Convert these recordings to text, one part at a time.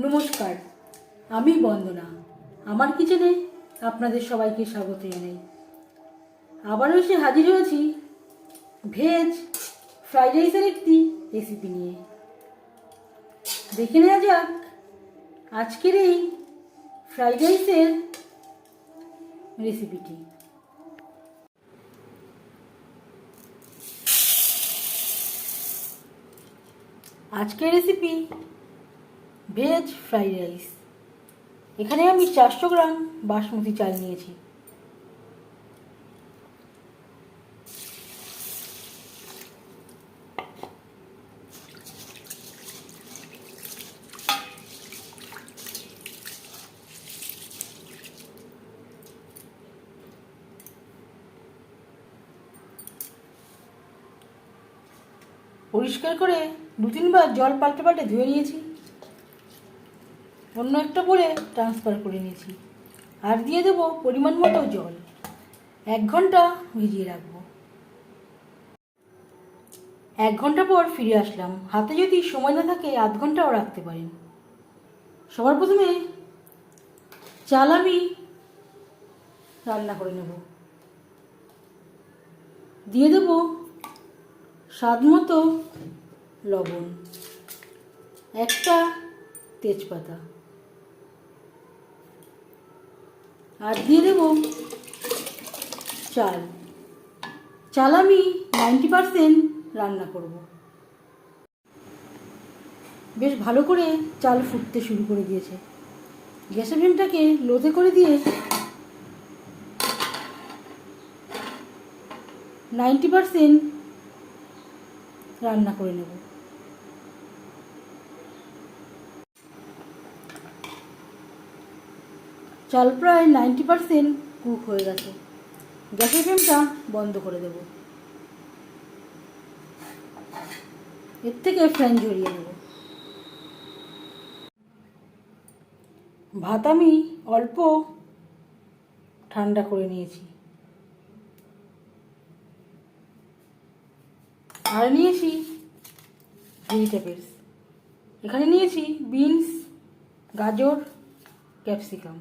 নমস্কার, আমি বন্দনা। আমার কিচেনে আপনাদের সবাইকে স্বাগত জানাই। আবারও এসে হাজির হয়েছি ভেজ ফ্রাইড রাইসের একটি রেসিপি নিয়ে। দেখে নেওয়া যাক, আজকের এই ফ্রাইড রাইসের রেসিপিটি আজকের রেসিপি ভেজ ফ্রাইড রাইস। এখানে আমি চারশো গ্রাম বাসমতি চাল নিয়েছি। পরিষ্কার করে দু তিনবার জল পাল্টে পাল্টে ধুয়ে নিয়েছি। অন্য একটা বলে ট্রান্সফার করে নিয়েছি। আর দিয়ে দেবো পরিমাণ মতো জল। এক ঘণ্টা ভিজিয়ে রাখব। এক ঘণ্টা পর ফিরে আসলাম। হাতে যদি সময় না থাকে, আধ ঘন্টাও রাখতে পারেন। সবার প্রথমে চাল আমি রান্না করে নেব। দিয়ে দেব স্বাদ মতো লবণ, একটা তেজপাতা। আর দিয়ে দেব চাল। চাল আমি নাইনটি পারসেন্ট রান্না করব। বেশ ভালো করে চাল ফুটতে শুরু করে দিয়েছে। গ্যাসের ফ্লেমটাকে লোতে করে দিয়ে নাইনটি পারসেন্ট রান্না করে নেব। চাল প্রায় নাইনটি পারসেন্ট কুক হয়ে গেছে। গ্যাসের ফ্লেমটা বন্ধ করে দেব। এর থেকে ফ্যান ঝরিয়ে নেব। ভাত আমি অল্প ঠান্ডা করে নিয়েছি। আর নিয়েছি ভেজিটেবলস এখানে নিয়েছি বিনস গাজর ক্যাপসিকাম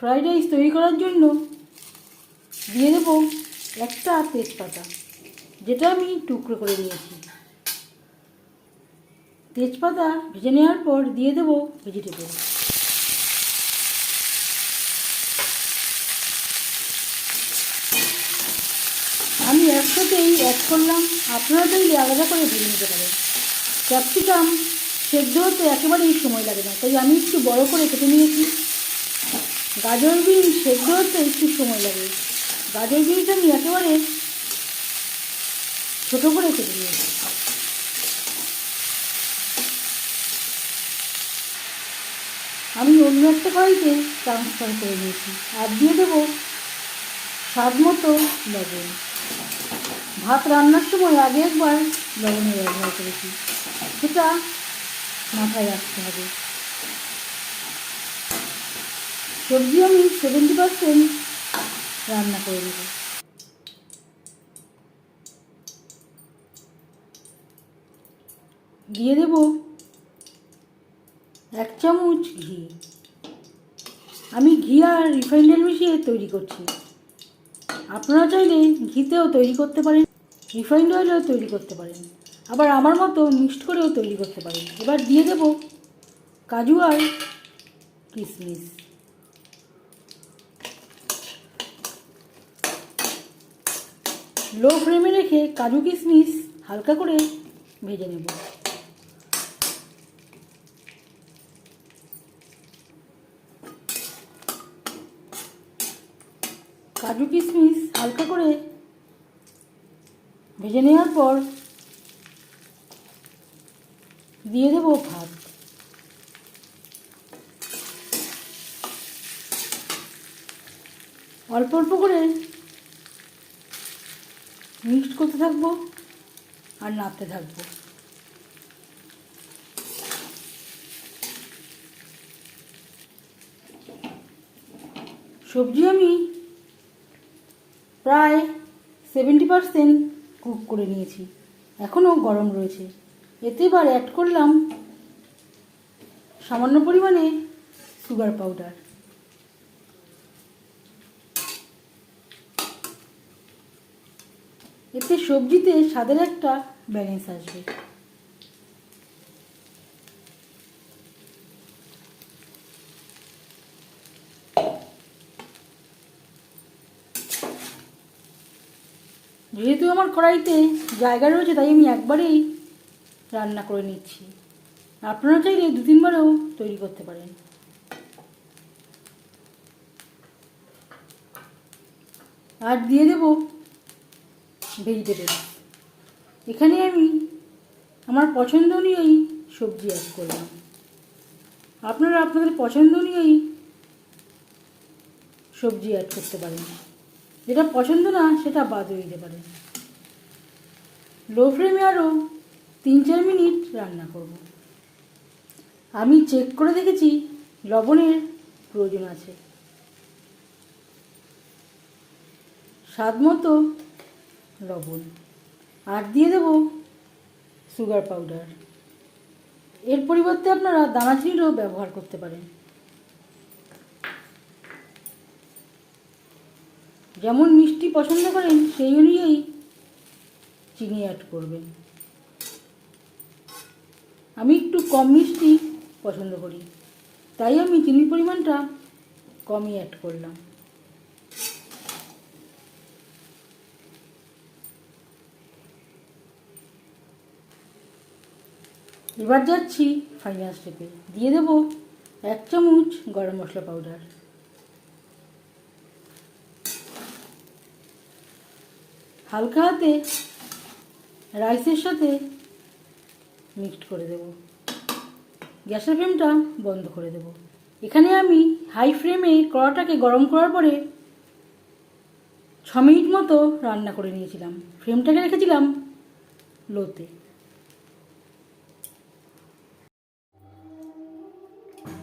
ফ্রাইড রাইস তৈরি করার জন্য দিয়ে দেবো একটা তেজপাতা, যেটা আমি টুকরো করে নিয়েছি। তেজপাতা ভেজে নেওয়ার পর দিয়ে দেবো ভেজিটেবল আমি একসাথেই অ্যাড করলাম, আপনারা চাইলে আলাদা করে ভেজে নিতে পারেন। ক্যাপসিকাম সেদ্ধ হতে একেবারেই সময় লাগে না, তাই আমি একটু বড় করে কেটে নিয়েছি। গাজর বিন সেদ্ধ হতে একটু সময় লাগে। গাজর বিনটা আমি একেবারে ছোটো করে কেটে নিয়েছি। আমি অন্য একটা কড়াইতে ট্রান্সফার করে নিয়েছি। আর দিয়ে দেবো স্বাদ মতো লবণ। ভাত রান্নার সময় আগে একবার লবণের ব্যবহার করেছি। সেটা মাথায় রাখতে হবে। সবজি আমি সেভেন্টি পার্সেন্ট রান্না করে নেব। দিয়ে দেব এক চামচ ঘি। আমি ঘি আর রিফাইন্ড তেল মিশিয়ে তৈরি করছি। আপনারা চাইলে ঘিতেও তৈরি করতে পারেন রিফাইন্ড অয়েলেও তৈরি করতে পারেন। আবার আমার মতো মিক্সড করেও তৈরি করতে পারেন। এবার দিয়ে দেব কাজু আর কিশমিশ লো ফ্লেমে রেখে কাজু কিশমিশ হালকা করে ভেজে নেব। কাজু কিশমিশ হালকা করে ভেজে নেওয়ার পর দিয়ে দেব ভাত। অল্প অল্প করে মিক্সড করতে থাকব আর নাড়তে থাকব। সবজি আমি প্রায় সেভেন্টি পারসেন্ট কুক করে নিয়েছি। এখনও গরম রয়েছে। এতে এবার অ্যাড করলাম সামান্য পরিমাণে সুগার পাউডার এতে সবজিতে স্বাদের একটা ব্যালেন্স আসবে। যেহেতু আমার কড়াইতে জায়গা রয়েছে, তাই আমি একবারেই রান্না করে নিচ্ছি। আপনারা চাইলে দু তিনবারেও তৈরি করতে পারেন। আর দিয়ে দেব ভেজিটেবল এখানে আমি আমার পছন্দ অনুযায়ী সবজি অ্যাড করলাম। আপনারা আপনাদের পছন্দ অনুযায়ী সবজি অ্যাড করতে পারেন। যেটা পছন্দ না, সেটা বাদও দিতে পারেন। লো ফ্লেমে আরও তিন চার মিনিট রান্না করব। আমি চেক করে দেখেছি লবণের প্রয়োজন আছে। স্বাদ মতো লবণ। আর দিয়ে দেব সুগার পাউডার এর পরিবর্তে আপনারা দানাচিনিরও ব্যবহার করতে পারেন। যেমন মিষ্টি পছন্দ করেন, সেই অনুযায়ী চিনি অ্যাড করবেন। আমি একটু কম মিষ্টি পছন্দ করি, তাই আমি চিনির পরিমাণটা কমই অ্যাড করলাম। এবার যাচ্ছি ফাইনাল স্টেপে দিয়ে দেব এক চামচ গরম মশলা পাউডার হালকা হাতে রাইসের সাথে মিক্সড করে দেব। গ্যাসের ফ্লেমটা বন্ধ করে দেব। এখানে আমি হাই ফ্লেমে কড়াটাকে গরম করার পরে ছ মিনিট মতো রান্না করে নিয়েছিলাম। ফ্লেমটাকে রেখেছিলাম লোতে